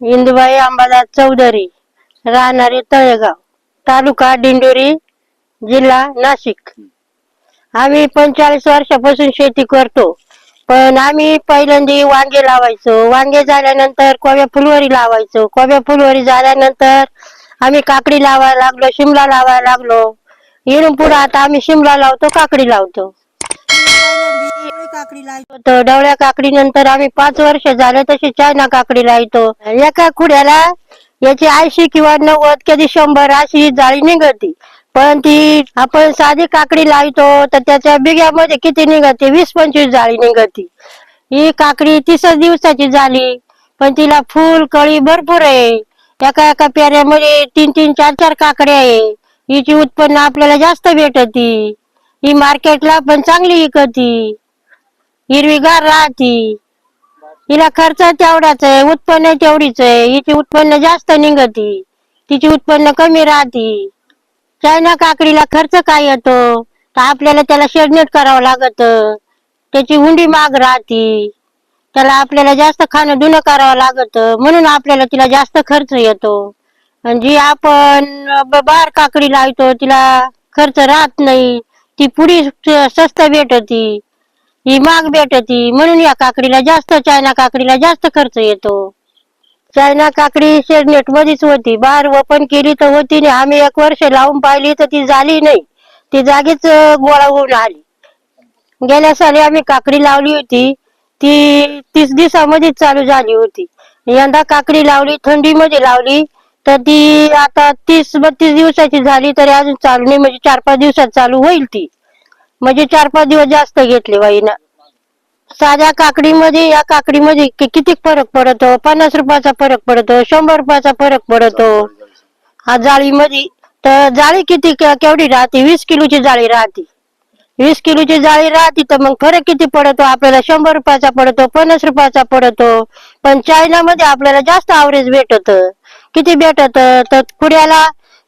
इंदुबाई अंबादास चौधरी राहणारे तळेगाव तालुका दिंडोरी जिल्हा नाशिक. आम्ही पंचेचाळीस वर्षापासून शेती करतो पण आम्ही पहिल्यांदा वांगे लावायचो. वांगे झाल्यानंतर कोव्या फुलवरी लावायचो. कोव्या फुलवरी झाल्यानंतर आम्ही काकडी लावायला लागलो शिमला लावायला लागलो. येऊन पुढे आता आम्ही शिमला लावतो काकडी लावतो. काकडी लावतो डवळ्या काकडी नंतर आम्ही पाच वर्ष झाले तशी चायना काकडी लावतो एका खुड्याला याची ऐंशी किंवा नव्वद कधी शंभर अशी जाळी निघती. पण ती आपण साधी काकडी लावतो तर त्याच्या बिग्यामध्ये किती निघते? वीस पंचवीस जाळी निघती. ही काकडी तीस दिवसाची झाली पण तिला फुल कळी भरपूर आहे. एका एका पेऱ्यामध्ये तीन तीन चार चार काकड्या आहे. हिची उत्पन्न आपल्याला जास्त भेटती. ही मार्केटला पण चांगली विकती. हिरवीगार राहती. हिला खर्च तेवढाच आहे उत्पन्न तेवढीच आहे. हिची उत्पन्न जास्त निघती. तिची उत्पन्न कमी राहती. चायना काकडीला खर्च काय येतो? तर आपल्याला त्याला शेडनेट करावं लागत. त्याची हुंडी माग राहती. त्याला आपल्याला जास्त खाणं धुणं करावं लागत. म्हणून आपल्याला तिला जास्त खर्च येतो. आणि जी आपण बार बाहेर काकडी लावतो तिला खर्च राहत नाही. ती पुढी स्वस्त भेटती ही माग भेटती म्हणून या काकडीला जास्त चायना काकडीला जास्त खर्च येतो. चायना काकडी शेडनेट मध्येच होती बाहेर ओपन केली तर होती नाही. आम्ही एक वर्ष लावून पाहिली तर ती झाली नाही. ती जागीच गोळा होऊन आली. गेल्या साली आम्ही काकडी लावली होती ती तीस दिवसामध्येच चालू झाली होती. यंदा काकडी लावली थंडीमध्ये लावली तर ती आता तीस बत्तीस दिवसाची झाली तरी अजून चालू नाही. म्हणजे चार पाच दिवसात चालू होईल ती. म्हणजे चार पाच दिवस जास्त घेतले बाईनं. साध्या काकडीमध्ये या काकडीमध्ये कि- किती फरक पडतो? पन्नास रुपयाचा फरक पडतो शंभर रुपयाचा फरक पडतो. हा जाळीमध्ये तर जाळी किती के- केवढी राहते? वीस किलोची जाळी राहते. वीस किलोची जाळी राहते तर मग फरक किती पडतो? आपल्याला शंभर रुपयाचा पडतो पन्नास रुपयाचा पडतो. पण चायनामध्ये आपल्याला जास्त आवरेज भेटत. किती भेटत? तर पुढ्याला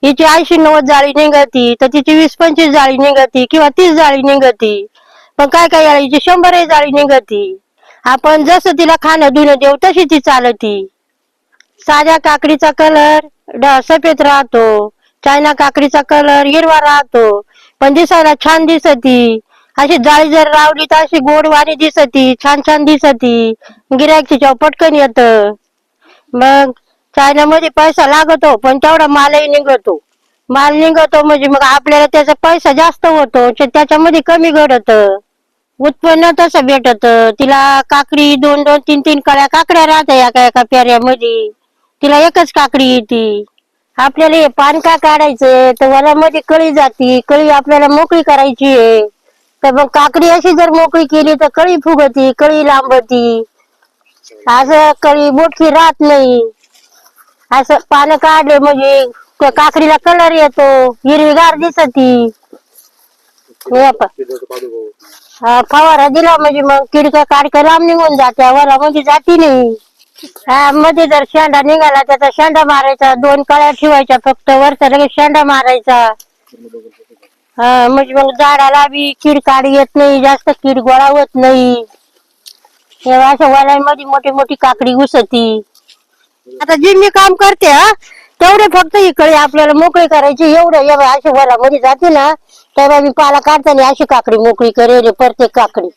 हिची ऐंशी नव्वद जाळी निघती तर तिची वीस पंचवीस जाळी निघती किंवा तीस जाळी निघती. पण काय काय याला हिची शंभरही जाळी निघती. आपण जसं तिला खाणं धुणं देऊ तशी ती चालती. साध्या काकडीचा कलर सफेद राहतो. चायना काकडीचा कलर हिरवा राहतो. पण दिसायला छान दिसती. अशी जाळी जर लावली तर अशी गोडवाणी दिसती छान छान दिसती. गिरायक तिच्यावर पटकन येत. मग चायनामध्ये पैसा लागतो पण तेवढा मालही निघतो. माल निघतो म्हणजे मग आपल्याला त्याचा पैसा जास्त होतो त्याच्यामध्ये कमी घडत. उत्पन्न तसं भेटत तिला काकडी दोन दोन तीन तीन कळ्या काकड्या राहत्या एका एका प्याऱ्यामध्ये तिला एकच काकडी येते. आपल्याला हे पान का काढायचं? तर वरामध्ये कळी जाती कळी आपल्याला मोकळी करायची आहे. तर मग काकडी अशी जर मोकळी केली तर कळी फुगती कळी लांबती. असं कळी मोठी राहत नाही. असं पानं काढले म्हणजे त्या काकडीला कलर येतो हिरवीगार दिसती. हा, फवारा दिला म्हणजे मग किडक्या काडका लांब निघून जात्या वरा म्हणजे जाती नाही. हा मध्ये जर शेंडा निघाला त्याचा शेंडा मारायचा दोन कळ्या ठेवायच्या फक्त वरचा लगेच शेंडा मारायचा. हा म्हणजे मग झाडाला बी कीड काड येत नाही जास्त कीड गोळा होत नाही. हे अशा वलांमध्ये मोठी मोठी काकडी घुसती. आता जे मी काम करते हा तेवढे फक्त इकडे आपल्याला मोकळी करायची एवढं एवढं अशी वरामध्ये जाते ना तेव्हा मी पाला काढताना अशी काकडी मोकळी करेल प्रत्येक काकडी.